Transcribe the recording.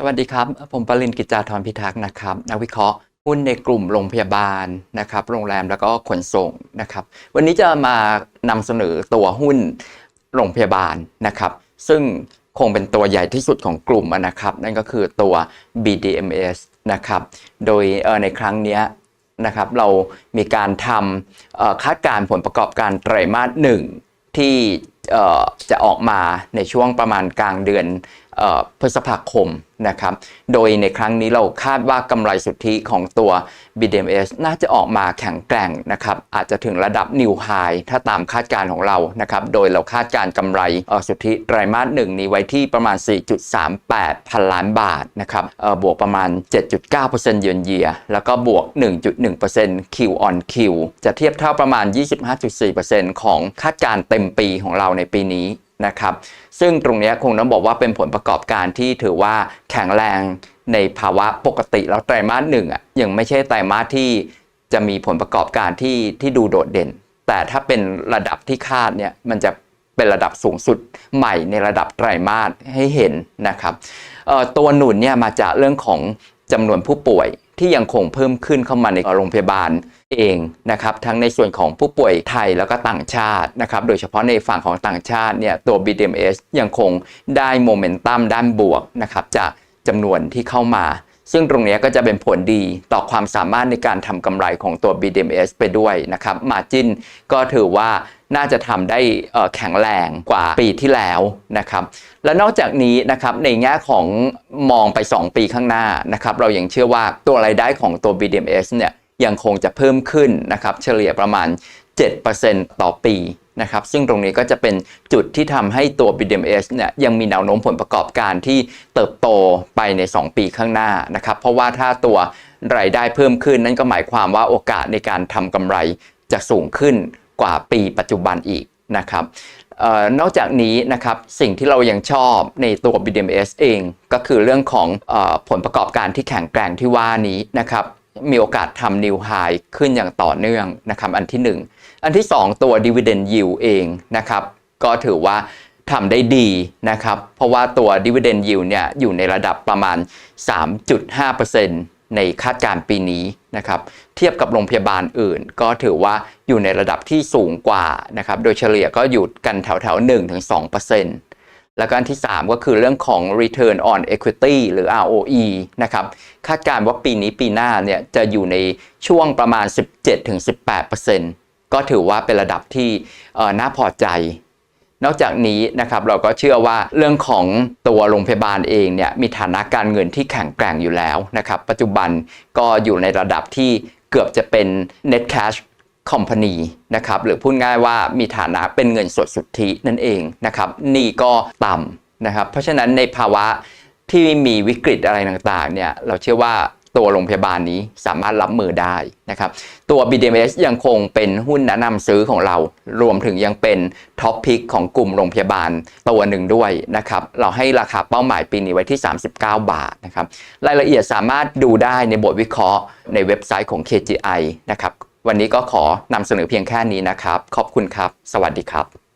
สวัสดีครับ ผมปรินกิจจาธรพิทักษ์นะครับ นักวิเคราะห์หุ้นในกลุ่มโรงพยาบาลนะครับ โรงแรมแล้วก็ขนส่งนะครับ วันนี้จะมานำเสนอตัวหุ้นโรงพยาบาลนะครับ ซึ่งคงเป็นตัวใหญ่ที่สุดของกลุ่มนะครับ นั่นก็คือตัว BDMs นะครับ โดยในครั้งนี้นะครับเรามีการทำคาดการณ์ผลประกอบการไตรมาสหนึ่งที่จะออกมาในช่วงประมาณกลางเดือน พฤษภาคมนะครับ โดยในครั้งนี้เราคาดว่ากำไรสุทธิของตัว BDMs น่าจะออกมาแข็งแกร่งนะครับ อาจจะถึงระดับ New High ถ้าตามคาดการของเรานะครับ โดยเราคาดการกำไรสุทธิไตรมาสหนึ่งนี้ไว้ที่ประมาณ 4.38 พันล้านบาทนะครับบวกประมาณ 7.9%เยือนเยีย แล้วก็บวก 1.1% Q on Q จะเทียบเท่าประมาณ 25.4%ของคาดการเต็มปีของเราในปีนี้ นะครับ ซึ่งตรงนี้คงต้องบอกว่าเป็นผลประกอบการที่ถือว่าแข็งแรงในภาวะปกติแล้วไตรมาสหนึ่งอะยังไม่ใช่ไตรมาสที่จะมีผลประกอบการที่ที่ดูโดดเด่น แต่ถ้าเป็นระดับที่คาดเนี่ยมันจะเป็นระดับสูงสุดใหม่ในระดับไตรมาสให้เห็นนะครับตัวหนุนเนี่ยมาจากเรื่องของจำนวนผู้ป่วย ที่ยังคงเพิ่มขึ้นเข้ามาในโรงพยาบาลเองนะครับทั้งในส่วนของผู้ป่วยไทยแล้วก็ต่างชาตินะครับโดยเฉพาะในฝั่งของต่างชาติเนี่ยตัว BDMs ยังคงได้โมเมนตัมด้านบวกนะครับจากจำนวนที่เข้ามา ซึ่งตรงนี้ก็จะเป็นผลดีต่อความสามารถในการทำกำไรของตัว BDMs ไปด้วยนะครับ Margin ก็ถือว่า น่าจะทำได้แข็งแรงกว่าปีที่แล้วนะครับ และนอกจากนี้นะครับในแง่ของมองไป 2 ปีข้างหน้านะครับเรายังเชื่อว่าตัวรายได้ของตัว BDMs เนี่ยยังคงจะเพิ่มขึ้นนะครับเฉลี่ยประมาณ 7%ต่อปีนะครับซึ่งตรงนี้ก็จะเป็นจุดที่ทำให้ตัว BDMs เนี่ยยังมีแนวโน้มผลประกอบการที่เติบโตไปใน 2 ปีข้างหน้านะครับเพราะว่าถ้าตัวรายได้เพิ่มขึ้นนั่นก็หมายความว่าโอกาสในการทำกำไรจะสูงขึ้น กว่าปีปัจจุบันอีกนะครับออนอกจากนี้นะครับสิ่งที่เรายังชอบในตัว BDMs เองก็คือเรื่องของออผลประกอบการที่แข็งแกร่งที่ว่านี้นะครับมีโอกาสทำ new high ขึ้นอย่างต่อเนื่องนะครับอันที่ 1 อันที่ 2 ตัว dividend yield เองนะครับก็ถือว่าทำได้ดีนะครับเพราะว่าตัว dividend yield เนี่ยอยู่ในระดับประมาณ 3.5% ในคาดการณ์ปีนี้นะครับเทียบกับโรงพยาบาลอื่น ก็ถือว่าอยู่ในระดับที่สูงกว่านะครับโดยเฉลี่ยก็อยู่กันแถวแถว1-2%แล้วก็อันที่ 3 ก็คือเรื่องของ return on equity หรือ ROE นะครับคาดการณ์ว่าปีนี้ปีหน้าเนี่ยจะอยู่ในช่วงประมาณ 17-18%ก็ถือว่าเป็นระดับที่น่าพอใจ นอกจากนี้นะครับเราก็เชื่อว่าเรื่องของตัวโรงพยาบาลเองเนี่ยมีฐานะการเงินที่แข็งแกร่งอยู่แล้วนะครับปัจจุบันก็อยู่ในระดับที่เกือบจะเป็น net cash company นะครับหรือพูดง่ายว่ามีฐานะเป็นเงินสดสุทธินั่นเองนะครับนี่ก็ต่ำนะครับเพราะฉะนั้นในภาวะที่มีวิกฤตอะไรต่างๆเนี่ยเราเชื่อว่า ตัวโรงพยาบาลนี้สามารถรับมือได้นะครับตัว BDMs ยังคงเป็นหุ้นแนะนำซื้อของเรา รวมถึงยังเป็นท็อปพิกของกลุ่มโรงพยาบาลตัวหนึ่งด้วยนะครับเราให้ราคาเป้าหมายปีนี้ไว้ที่ 39 บาทนะครับรายละเอียดสามารถดูได้ในบทวิเคราะห์ในเว็บไซต์ของ KGI นะครับวันนี้ก็ขอนำเสนอเพียงแค่นี้นะครับ ขอบคุณครับ สวัสดีครับ